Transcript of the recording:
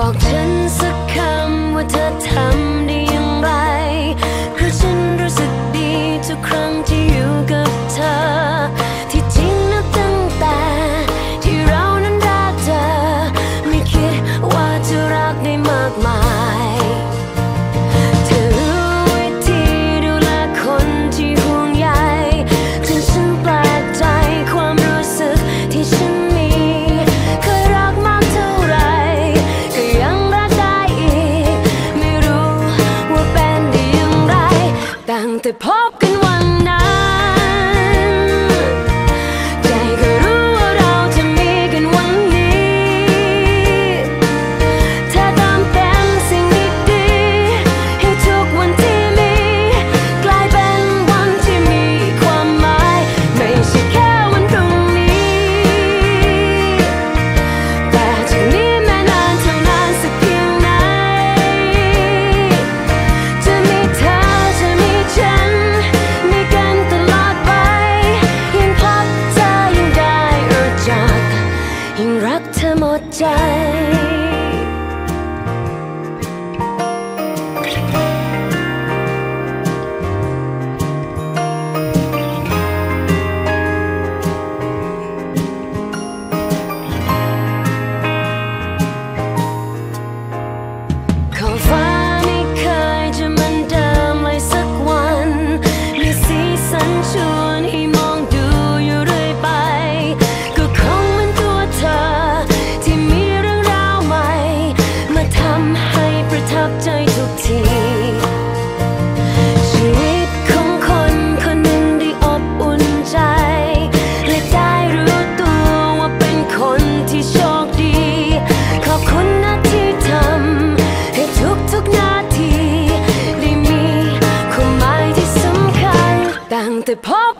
บอกฉันสักคำว่าเธอทำได้อย่างไร เพราะฉันรู้สึกดีทุกครั้งที่อยู่กับเธอ ที่จริงนับตั้งแต่ที่เรานั้นรักเธอ ไม่คิดว่าจะรักได้มากมาย ตั้ง อ the pop